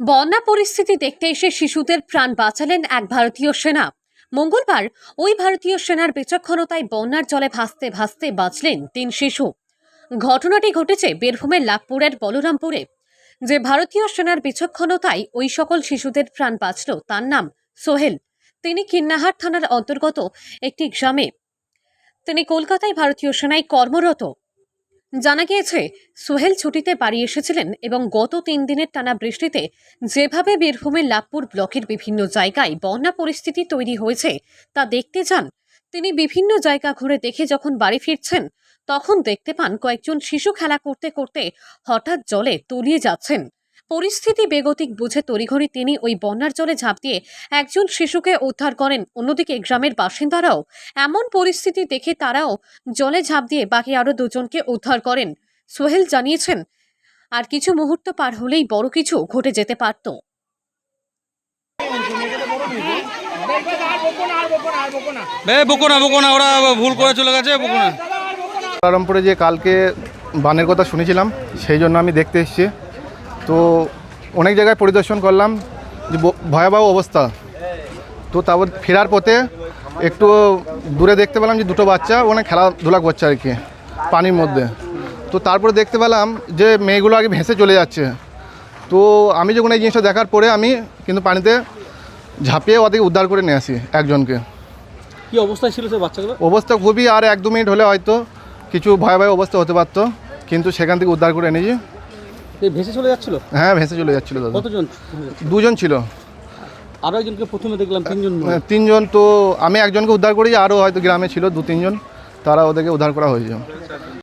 বন্যা পরিস্থিতি দেখতে এসে শিশুদের প্রাণ বাঁচালেন এক ভারতীয় সেনা। মঙ্গলবার ওই ভারতীয় সেনার বিচক্ষণতায় বন্যার জলে ভাসতে ভাসতে বাঁচলেন তিন শিশু। ঘটনাটি ঘটেছে বীরভূমের লাভপুরের বলরামপুরে। যে ভারতীয় সেনার বিচক্ষণতায় ওই সকল শিশুদের প্রাণ বাঁচল তার নাম সোহেল। তিনি কিন্নাহার থানার অন্তর্গত একটি গ্রামে। তিনি কলকাতায় ভারতীয় সেনায় কর্মরত। জানা গিয়েছে, সোহেল ছুটিতে বাড়ি এসেছিলেন এবং গত তিন দিনের টানা বৃষ্টিতে যেভাবে বীরভূমের লাভপুর ব্লকের বিভিন্ন জায়গায় বন্যা পরিস্থিতি তৈরি হয়েছে তা দেখতে যান। তিনি বিভিন্ন জায়গা ঘুরে দেখে যখন বাড়ি ফিরছেন, তখন দেখতে পান কয়েকজন শিশু খেলা করতে করতে হঠাৎ জলে তলিয়ে যাচ্ছেন। পরিস্থিতি বেগতিক বুঝে তড়িঘড়ি তিনি ওই বন্যার জলে ঝাঁপ দিয়ে একজন শিশুকে উদ্ধার করেন। অন্যদিকে গ্রামের বাসিন্দারাও এমন পরিস্থিতি দেখে তারাও জলে ঝাঁপ দিয়ে বাকি আরও দুজনকে উদ্ধার করেন। সোহেল জানিয়েছেন আর কিছু মুহূর্ত পার হলেই বড় কিছু ঘটে যেতে পারত। না ওরা ভুল করে চলে গেছে যে কালকে বানের কথা শুনেছিলাম সেই জন্য আমি দেখতে এসেছি। তো অনেক জায়গায় পরিদর্শন করলাম যে ভয়াবহ অবস্থা। তো তারপর ফেরার পথে একটু দূরে দেখতে পেলাম যে দুটো বাচ্চা ওখানে খেলাধুলা করছে আর কি পানির মধ্যে। তো তারপরে দেখতে পেলাম যে মেয়েগুলো আগে ভেসে চলে যাচ্ছে। তো আমি যখন এই জিনিসটা দেখার পরে আমি কিন্তু পানিতে ঝাঁপিয়ে ওদেরকে উদ্ধার করে নিয়ে আসি একজনকে। কি অবস্থা ছিল সে বাচ্চাগুলো? অবস্থা খুবই আর এক দু মিনিট হলে হয়তো কিছু ভয়াবহ অবস্থা হতে পারতো কিন্তু সেখান থেকে উদ্ধার করে এনেছি। ভেসে চলে যাচ্ছিল? হ্যাঁ ভেসে চলে যাচ্ছিল দাদা। কতজন? দুজন ছিল। আরও একজনকে প্রথমে দেখলাম তিনজন হ্যাঁ, তিনজন তো আমি একজনকে উদ্ধার করেছি আরও হয়তো গ্রামে ছিল দু তিনজন তারা ওদেরকে উদ্ধার করা হয়েছে।